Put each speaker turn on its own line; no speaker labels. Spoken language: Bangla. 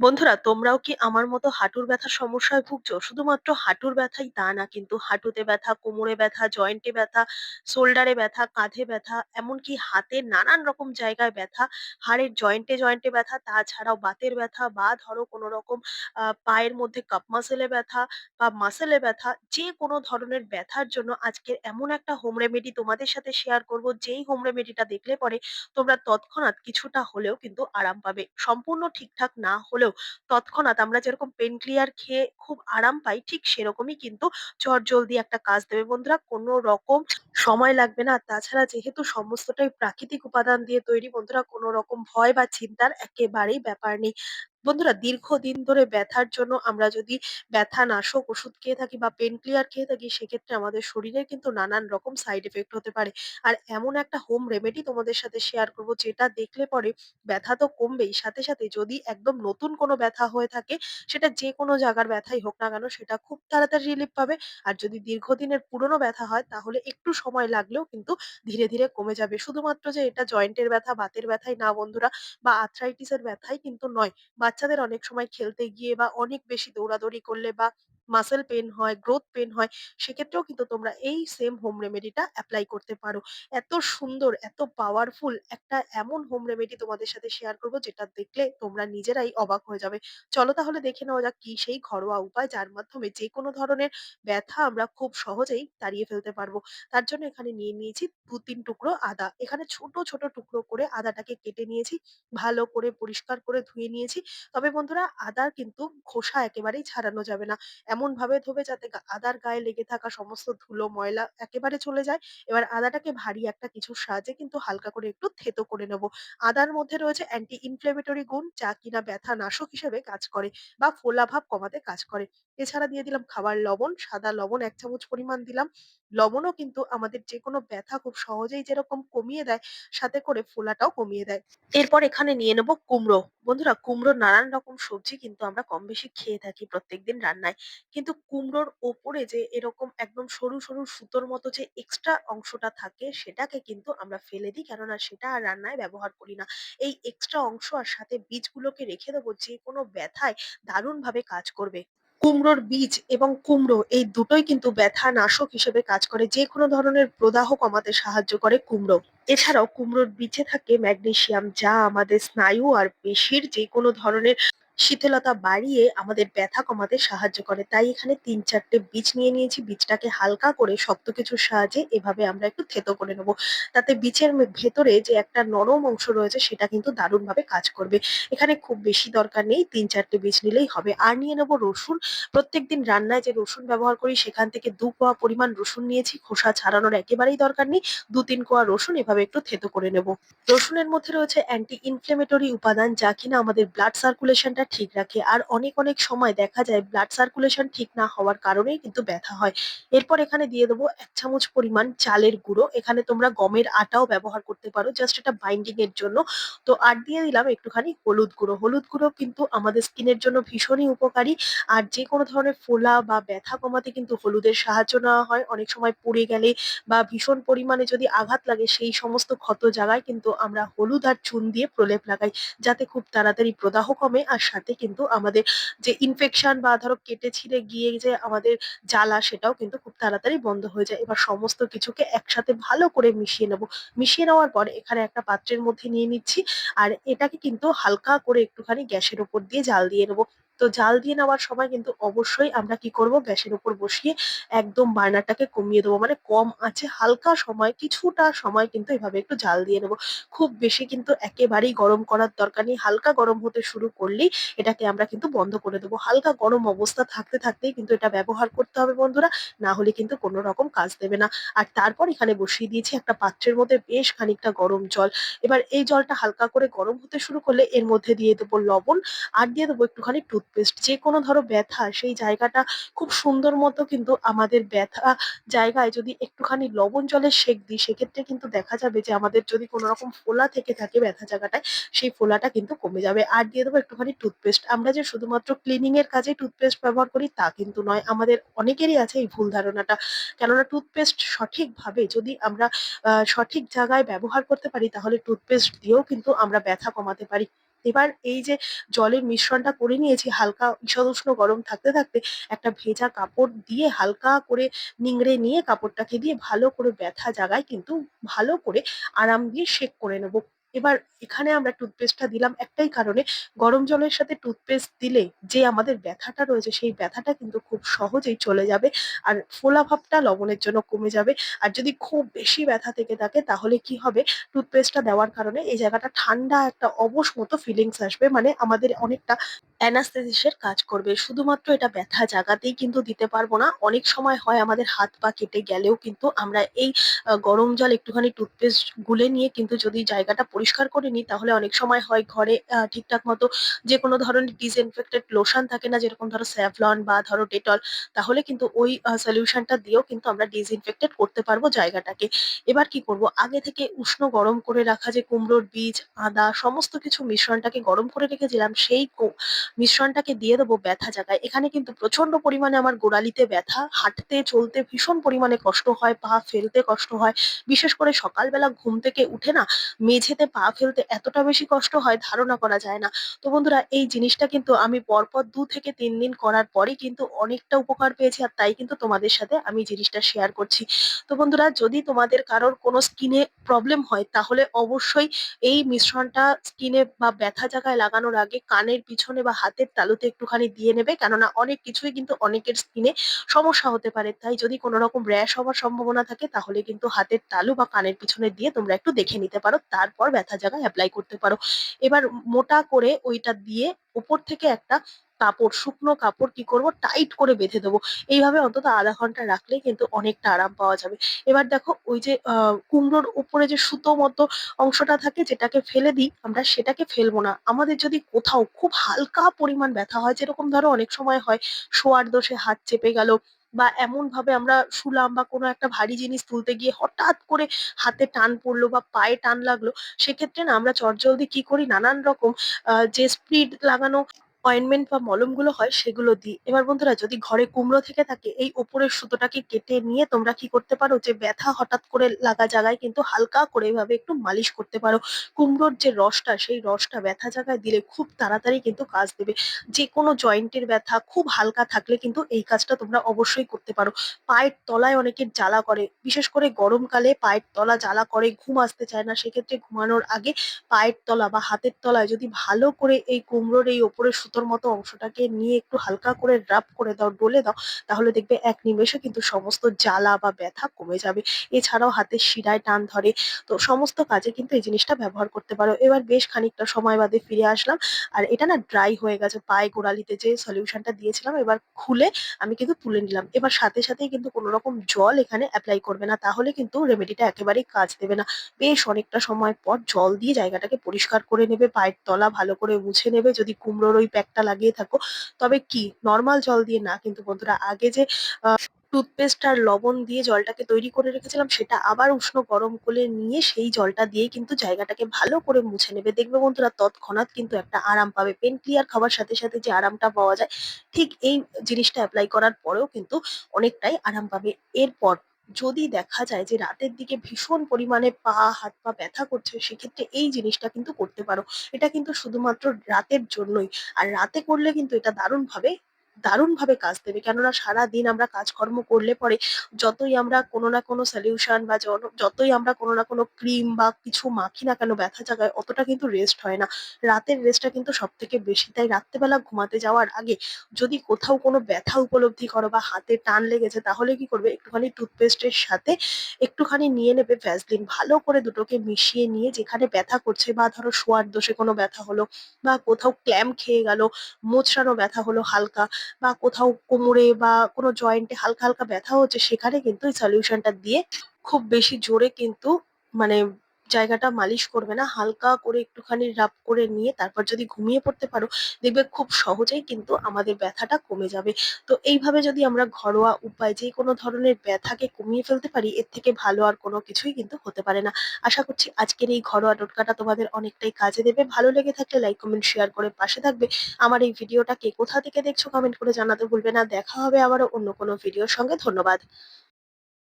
বন্ধুরা তোমরাও কি আমার মতো হাঁটুর ব্যথার সমস্যায় ভুগছো? শুধুমাত্র হাঁটুর ব্যথাই তা না কিন্তু হাঁটুতে ব্যথা, কোমরে ব্যথা, জয়েন্টে ব্যথা, শোল্ডারে ব্যথা, কাঁধে ব্যথা, এমনকি হাতের নানান রকম জায়গায় ব্যথা, হাড়ের জয়েন্টে, জয়েন্টে ব্যথা, তাছাড়াও বাতের ব্যথা বা ধরো কোনো রকম পায়ের মধ্যে কাপ মাসেলে ব্যথা বা মাসেলে ব্যথা, যে কোনো ধরনের ব্যথার জন্য আজকে এমন একটা হোম রেমেডি তোমাদের সাথে শেয়ার করব, যেই হোম রেমেডিটা দেখলে পরে তোমরা তৎক্ষণাৎ কিছুটা হলেও কিন্তু আরাম পাবে। সম্পূর্ণ ঠিকঠাক না হলেও তৎক্ষণাৎ আমরা যেরকম পেইন ক্লিয়ার খেয়ে খুব আরাম পাই, ঠিক সেরকমই কিন্তু চটজলদি একটা কাজ দেবে বন্ধুরা। কোনো রকম সময় লাগবে না। তাছাড়া যেহেতু সমস্তটাই প্রাকৃতিক উপাদান দিয়ে তৈরি বন্ধুরা, কোনো রকম ভয় বা চিন্তার একেবারেই ব্যাপার নেই। বন্ধুরা দীর্ঘদিন ধরে ব্যথার জন্য আমরা যদি ব্যথা নাশক ওষুধ খেয়ে থাকি বা পেন ক্লিয়ার খেয়ে থাকি, সেক্ষেত্রে আমাদের শরীরে কিন্তু নানান রকম সাইড এফেক্ট হতে পারে। আর এমন একটা হোম রেমেডি তোমাদের সাথে শেয়ার করব, যেটা দেখলে পরে ব্যথা তো কমবেই, সাথে, সাথে যদি একদম নতুন কোনো ব্যথা হয়ে থাকে, সেটা যে কোনো জায়গার ব্যথাই হোক না কেন, সেটা খুব তাড়াতাড়ি রিলিফ পাবে। আর যদি দীর্ঘদিনের পুরনো ব্যথা হয়, তাহলে একটু সময় লাগলেও কিন্তু ধীরে, ধীরে কমে যাবে। শুধুমাত্র যে এটা জয়েন্টের ব্যথা, বাতের ব্যথাই না বন্ধুরা বা আর্থ্রাইটিস এর ব্যথাই কিন্তু নয়। বাচ্চাদের অনেক সময় খেলতে গিয়ে বা অনেক বেশি দৌড়াদৌড়ি করলে বা মাসল পেন হয়, গ্রোথ পেন হয়, সেক্ষেত্রেও কিন্তু তোমরা এই সেম হোম রেমেডিটা অ্যাপ্লাই করতে পারো। এত সুন্দর, এত পাওয়ারফুল একটা এমন হোম রেমেডি তোমাদের সাথে শেয়ার করব যেটা দেখলে তোমরা নিজেরাই অবাক হয়ে যাবে। চলো তাহলে দেখে নেওয়া যাক কি সেই ঘরোয়া উপায়, যার মাধ্যমে যেকোনো ধরনের ব্যথা আমরা খুব সহজেই তাড়িয়ে ফেলতে পারব। তার জন্য এখানে নিয়ে নিয়েছি ২-৩ টুকরো আদা। এখানে ছোট, ছোট টুকরো করে আদাটাকে কেটে নিয়েছি। ভালো করে পরিষ্কার করে ধুয়ে নিয়েছি। তবে বন্ধুরা আদার কিন্তু খোসা একেবারেই ছাড়ানো যাবে না। এমনভাবে ধোবে যাতে আদার গায়ে লেগে থাকা সমস্ত ধুলো ময়লা একেবারে চলে যায়। এবার আদাটাকে ভারী একটা কিছুর সাহায্যে কিন্তু হালকা করে একটু থেতো করে নেব। আদার মধ্যে রয়েছে অ্যান্টি ইনফ্লেমেটরি গুণ যা কিনা ব্যথা নাশক হিসেবে কাজ করে বা ফোলাভাব কমাতে কাজ করে। এছাড়া দিয়ে দিলাম খাবার লবণ, সাদা লবণ এক চামচ পরিমাণ দিলাম। লবণও কিন্তু আমাদের যেকোনো ব্যথা খুব সহজেই যেরকম কমিয়ে দেয়, সাথে করে ফোলাটাও কমিয়ে দেয়। এরপর এখানে নিয়ে নেব কুমড়ো। বন্ধুরা কুমড়োর নানান রকম সবজি কিন্তু আমরা কম বেশি খেয়ে থাকি প্রত্যেকদিন রান্নায়। কিন্তু কুমড়োর ওপরে যে এরকম একদম সরু, সরু সুতোর মতো যে এক্সট্রা অংশটা থাকে সেটাকে কিন্তু আমরা ফেলে দিই। কেননা সেটা আর রান্নায় ব্যবহার করি না। এই এক্সট্রা অংশ আর সাথে বীজগুলোকে রেখে দেবো যে কোনো ব্যথায় দারুণভাবে কাজ করবে। কুমড়োর বীজ এবং কুমড়ো, এই দুটোই কিন্তু ব্যথা নাশক হিসেবে কাজ করে। যে কোনো ধরনের প্রদাহ কমাতে সাহায্য করে কুমড়ো। এছাড়াও কুমড়োর বীজে থাকে ম্যাগনেশিয়াম যা আমাদের স্নায়ু আর পেশির যে কোনো ধরনের শিথিলতা বাড়িয়ে আমাদের ব্যথা কমাতে সাহায্য করে। তাই এখানে তিন চারটে বীজ নিয়ে নিয়েছি। বীজটাকে হালকা করে শক্ত কিছুর সাহায্যে এভাবে আমরা একটু থেতো করে নেব। তাতে বীজের ভেতরে যে একটা নরম অংশ রয়েছে, সেটা কিন্তু দারুণভাবে কাজ করবে। এখানে খুব বেশি দরকার নেই, তিন চারটে বীজ নিলেই হবে। আর নিয়ে নেব রসুন। প্রত্যেকদিন রান্নায় যে রসুন ব্যবহার করি, সেখান থেকে দু কোয়া পরিমাণ রসুন নিয়েছি। খোসা ছাড়ানোর একেবারেই দরকার নেই। ২-৩ কোয়া রসুন এভাবে একটু থেতো করে নেব। রসুনের মধ্যে রয়েছে অ্যান্টি ইনফ্লেমেটরি উপাদান, যা কিনা আমাদের ব্লাড সার্কুলেশনটা ঠিক রাখে। আর অনেক, অনেক সময় দেখা যায় ব্লাড সার্কুলেশন ঠিক না হওয়ার কারণেই কিন্তু ব্যথা হয়। এরপর এখানে দিয়ে দেবো এক চামচ পরিমাণ চালের গুঁড়ো। এখানে তোমরা গমের আটাও ব্যবহার করতে পারো জাস্ট এটা বাইন্ডিং এর জন্য। তো আর দিয়ে দিলাম একটুখানি হলুদ গুঁড়ো। হলুদ গুঁড়ো কিন্তু আমাদের স্কিনের জন্য ভীষণই উপকারী। আর যেকোনো ধরনের ফোলা বা ব্যথা কমাতে কিন্তু হলুদের সাহায্য নেওয়া হয়। অনেক সময় পুড়ে গেলে বা ভীষণ পরিমাণে যদি আঘাত লাগে সেই সমস্ত ক্ষত জায়গায় কিন্তু আমরা হলুদ আর চুন দিয়ে প্রলেপ লাগাই। যাতে খুব তাড়াতাড়ি প্রদাহ কমে আর সাথে কিন্তু আমাদের যে ইনফেকশন বা ধরো কেটে ছিঁড়ে গিয়ে যে আমাদের জ্বালা সেটাও কিন্তু খুব তাড়াতাড়ি বন্ধ হয়ে যায়। এবার সমস্ত কিছুকে একসাথে ভালো করে মিশিয়ে নেব। মিশিয়ে নেওয়ার পর এখানে একটা পাত্রের মধ্যে নিয়ে নিচ্ছি। আর এটাকে কিন্তু হালকা করে একটুখানি গ্যাসের উপর দিয়ে জাল দিয়ে নেব। তো জাল দিয়ে নেওয়ার সময় কিন্তু অবশ্যই আমরা কি করব গ্যাসের উপর বসিয়ে একদম বার্নারটাকে কমিয়ে দেবো। মানে কম আছে হালকা সময় কিছুটা সময় কিন্তু এভাবে একটু জাল দিয়ে নেব। খুব বেশি কিন্তু একেবারেই গরম করার দরকার নেই। হালকা গরম হতে শুরু করলেই এটাকে আমরা কিন্তু বন্ধ করে দেবো। হালকা গরম অবস্থা থাকতে, থাকতেই কিন্তু এটা ব্যবহার করতে হবে বন্ধুরা। না হলে কিন্তু কোনো রকম কাজ দেবে না। আর তারপর এখানে বসিয়ে দিয়েছি একটা পাত্রের মধ্যে বেশ খানিকটা গরম জল। এবার এই জলটা হালকা করে গরম হতে শুরু করলে এর মধ্যে দিয়ে দেবো লবণ আর দিয়ে দেবো একটুখানি টুথপেস্ট। যেকোনো ধরো ব্যথা, সেই জায়গাটা খুব সুন্দর মতো কিন্তু আমাদের ব্যথা জায়গায় যদি একটুখানি লবণ জলে সেঁক দিই, সেক্ষেত্রে কিন্তু দেখা যাবে যে আমাদের যদি কোনো রকম ফোলা থেকে থাকে ব্যথা জায়গাটায়, সেই ফোলাটা কিন্তু কমে যাবে। আর দিয়ে দেবো একটুখানি টুথপেস্ট। আমরা যে শুধুমাত্র ক্লিনিং এর কাজে টুথপেস্ট ব্যবহার করি, তা কিন্তু নয়। আমাদের অনেকেরই আছে এই ভুল ধারণাটা। কেননা টুথপেস্ট সঠিকভাবে যদি আমরা সঠিক জায়গায় ব্যবহার করতে পারি, তাহলে টুথপেস্ট দিয়েও কিন্তু আমরা ব্যথা কমাতে পারি। এবার এই যে জলের মিশ্রণটা করে নিয়েছি হালকা ঈষদ উষ্ণ গরম থাকতে, থাকতে একটা ভেজা কাপড় দিয়ে হালকা করে নিংড়ে নিয়ে কাপড়টাকে দিয়ে ভালো করে ব্যথা জাগায় কিন্তু ভালো করে আরাম দিয়ে সেঁক করে নেব। এবার এখানে আমরা টুথপেস্টটা দিলাম একটাই কারণে, গরম জলের সাথে টুথপেস্ট দিলে যে আমাদের ব্যথাটা রয়েছে সেই ব্যথাটা কিন্তু খুব সহজেই চলে যাবে। আর ফোলা ভাবটা লবণের জন্য কমে যাবে। আর যদি খুব বেশি ব্যথা থেকে থাকে তাহলে কি হবে টুথপেস্টটা দেওয়ার কারণে এই জায়গাটা ঠান্ডা একটা অবশ মতো ফিলিংস আসবে। মানে আমাদের অনেকটা অ্যানাস্থেসিস এর কাজ করবে। শুধুমাত্র এটা ব্যথা জাগাতেই কিন্তু দিতে পারব না। অনেক সময় হয় আমাদের হাত পা কেটে গেলেও কিন্তু আমরা এই গরম জল একটুখানি টুথপেস্ট গুলে নিয়ে কিন্তু যদি জায়গাটা পরিষ্কার করে নিই তাহলে অনেক সময় হয় ঘরে ঠিকঠাক মতো যেকোনো ধরনের ডিসইনফেক্টেড লোশন থাকে না যেরকম ধরো স্যাভলন বা ধরো ডেটল তাহলে কিন্তু ওই সলিউশনটা দিয়েও কিন্তু আমরা ডিসইনফেক্টেড করতে পারব জায়গাটাকে। এবার কি করব আগে থেকে উষ্ণ গরম করে রাখা যে কুমড়োর বীজ, আদা সমস্ত কিছু মিশ্রণটাকে গরম করে রেখেছিলাম সেই মিশ্রণটাকে দিয়ে দেবো ব্যথা জায়গায়। এখানে কিন্তু প্রচণ্ড পরিমাণে আমার গোড়ালিতে ব্যথা, হাঁটতে চলতে ভীষণ পরিমাণে কষ্ট হয়, পা ফেলতে কষ্ট হয়। বিশেষ করে সকালবেলা ঘুম থেকে উঠে না মেঝেতে পা ফেলতে এতটা বেশি কষ্ট হয় ধারণা করা যায় না। তো বন্ধুরা, এই জিনিসটা কিন্তু আমি পরপর ২ থেকে ৩ দিন করার পরই কিন্তু অনেকটা উপকার পেয়েছি আর তাই কিন্তু তোমাদের সাথে আমি জিনিসটা শেয়ার করছি। তো বন্ধুরা, যদি তোমাদের কারোর কোনো স্কিনে প্রবলেম হয়, তাহলে অবশ্যই এই মিশ্রণটা স্কিনে বা ব্যথা জায়গায় লাগানোর আগে কানের পিছনে বা হাতের তালুতে একটুখানি দিয়ে নেবে কেননা অনেক কিছুই কিন্তু অনেকের স্কিনে সমস্যা হতে পারে তাই যদি কোনো রকম র্যাশ হওয়ার সম্ভাবনা থাকে, তাহলে কিন্তু হাতের তালু বা কানের পিছনে দিয়ে তোমরা একটু দেখে নিতে পারো তারপর ব্যথা জায়গায় অ্যাপ্লাই করতে পারো। এবার মোটা করে ওইটা দিয়ে উপর থেকে একটা কাপড়, শুকনো কাপড় কি করব? টাইট করে বেঁধে দেবো। এইভাবে অন্তত আধা ঘণ্টা রাখলেই কিন্তু অনেকটা আরাম পাওয়া যাবে। এবার দেখো ওই যে কুমড়োর উপরে যে সুতো মতো অংশটা থাকে যেটাকে ফেলে দিই, আমরা সেটাকে ফেলব না। আমাদের যদি কোথাও খুব হালকা পরিমাণ ব্যথা হয়, যেরকম ধরো অনেক সময় হয়, শোয়ার দোষে হাত চেপে গেল বা এমন ভাবে আমরা শুলাম বা কোনো একটা ভারী জিনিস তুলতে গিয়ে হঠাৎ করে হাতে টান পড়ল বা পায়ে টান লাগল, সেক্ষেত্রে না আমরা চটজলদি কি করি? নানান রকম যে স্প্রিড লাগানো অয়েন্টমেন্ট বা মলমগুলো হয়, সেগুলো দিই। এবার বন্ধুরা, যদি ঘরে কুমড়ো থেকে থাকে, এই ওপরের সুতোটাকে কেটে নিয়ে তোমরা কি করতে পারো? যে ব্যথা হঠাৎ করে লাগা জায়গায় কিন্তু হালকা করে এভাবে একটু মালিশ করতে পারো। কুমড়োর যে রসটা, সেই রসটা ব্যথা জায়গায় দিলে খুব তাড়াতাড়ি কিন্তু কাজ দেবে। যে কোনো জয়েন্টের ব্যথা খুব হালকা থাকলে কিন্তু এই কাজটা তোমরা অবশ্যই করতে পারো। পায়ের তলায় অনেকের জ্বালা করে, বিশেষ করে গরমকালে পায়ের তলা জ্বালা করে, ঘুম আসতে চায় না। সেক্ষেত্রে ঘুমানোর আগে পায়ের তলা বা হাতের তলায় যদি ভালো করে এই কুমড়োর এই ওপরের সুতোর মতো অংশটাকে নিয়ে একটু হালকা করে রাব করে দাও, ডলে দাও, তাহলে দেখবে এক নিমেষে কিন্তু সমস্ত জ্বালা বা ব্যথা কমে যাবে। এছাড়াও হাতের শিরায় টান ধরে, তো সমস্ত কাজে কিন্তু এই জিনিসটা ব্যবহার করতে পারো। এবার বেশ খানিকটা সময় বাদে ফিরে আসলাম। আর এটা না ড্রাই হয়ে গেছে, পায়ে গোড়ালিতে যে সলিউশনটা দিয়েছিলাম, এবার খুলে আমি কিন্তু তুলে নিলাম। এবার সাথে সাথেই কিন্তু কোনো রকম জল এখানে অ্যাপ্লাই করবে না, তাহলে কিন্তু রেমেডিটা একেবারেই কাজ দেবে না। বেশ অনেকটা সময় পর জল দিয়ে জায়গাটাকে পরিষ্কার করে নেবে, পায়ের তলা ভালো করে মুছে নেবে, যদি কুমড়োর ওই প্যাকটা লাগিয়ে থাকো। তবে কি নর্মাল জল দিয়ে না, কিন্তু বন্ধুরা আগে যে টুথপেস্ট আর লবণ দিয়ে জলটাকে তৈরি করে রেখেছিলাম, সেটা আবার উষ্ণ গরম করে নিয়ে সেই জলটা দিয়ে কিন্তু জায়গাটাকে ভালো করে মুছে নেবে। দেখবে বন্ধুরা তৎক্ষণাৎ কিন্তু একটা আরাম পাবে। পেন ক্লিয়ার খাওয়ার সাথে সাথে যে আরামটা পাওয়া যায়, ঠিক এই জিনিসটা অ্যাপ্লাই করার পরেও কিন্তু অনেকটাই আরাম পাবে। এরপর যদি দেখা যায় যে রাতের দিকে ভীষণ পরিমাণে পা, হাত, পা ব্যথা করছে, সেক্ষেত্রে এই জিনিসটা কিন্তু করতে পারো। এটা কিন্তু শুধুমাত্র রাতের জন্যই। আর রাতে করলে কিন্তু এটা দারুণভাবে দারুণভাবে কাজ দেবে। কেননা সারাদিন আমরা কাজকর্ম করলে পরে যতই আমরা কোনো না কোনো সলিউশন বা যতই আমরা কোনো না কোনো ক্রিম বা কিছু মাখি না কেন ব্যথা জায়গায় অতটা কিন্তু রেস্ট হয় না। রাতের রেস্টটা কিন্তু সব থেকে বেশি। তাই রাত্রেবেলা ঘুমাতে যাওয়ার আগে যদি কোথাও কোনো ব্যথা উপলব্ধি করো বা হাতে টান লেগেছে, তাহলে কি করবে? একটুখানি টুথপেস্টের সাথে একটুখানি নিয়ে নেবে ভ্যাসলিন ভালো করে দুটোকে মিশিয়ে নিয়ে যেখানে ব্যথা করছে বা ধরো শোয়ার দোষে কোনো ব্যথা হলো বা কোথাও ক্ল্যাম খেয়ে গেল, মোচড়ানো ব্যথা হলো হালকা বা কোথাও কোমরে বা কোনো জয়েন্টে হালকা হালকা ব্যথা হচ্ছে, সেখানে কিন্তু এই সলিউশনটা দিয়ে খুব বেশি জোরে কিন্তু মানে জায়গাটা মালিশ করবে না। হালকা করে একটুখানি রাব করে নিয়ে তারপর যদি ঘুমিয়ে পড়তে পারো, দেখবে খুব সহজেই কিন্তু আমাদের ব্যথাটা কমে যাবে। তো এইভাবে যদি আমরা ঘরোয়া উপায়, যে কোনো ধরনের ব্যথাকে কমিয়ে ফেলতে পারি, এর থেকে ভালো আর কোনো কিছুই কিন্তু হতে পারে না। আশা করছি আজকের এই ঘরোয়া টোটকাটা তোমাদের অনেকটাই কাজে দেবে। ভালো লেগে থাকলে লাইক কমেন্ট শেয়ার করে পাশে থাকবে। আমার এই ভিডিওটা কে কোথা থেকে দেখছ কমেন্ট করে জানাতে ভুলবে না। দেখা হবে আবারও অন্য কোনো ভিডিওর সঙ্গে। ধন্যবাদ।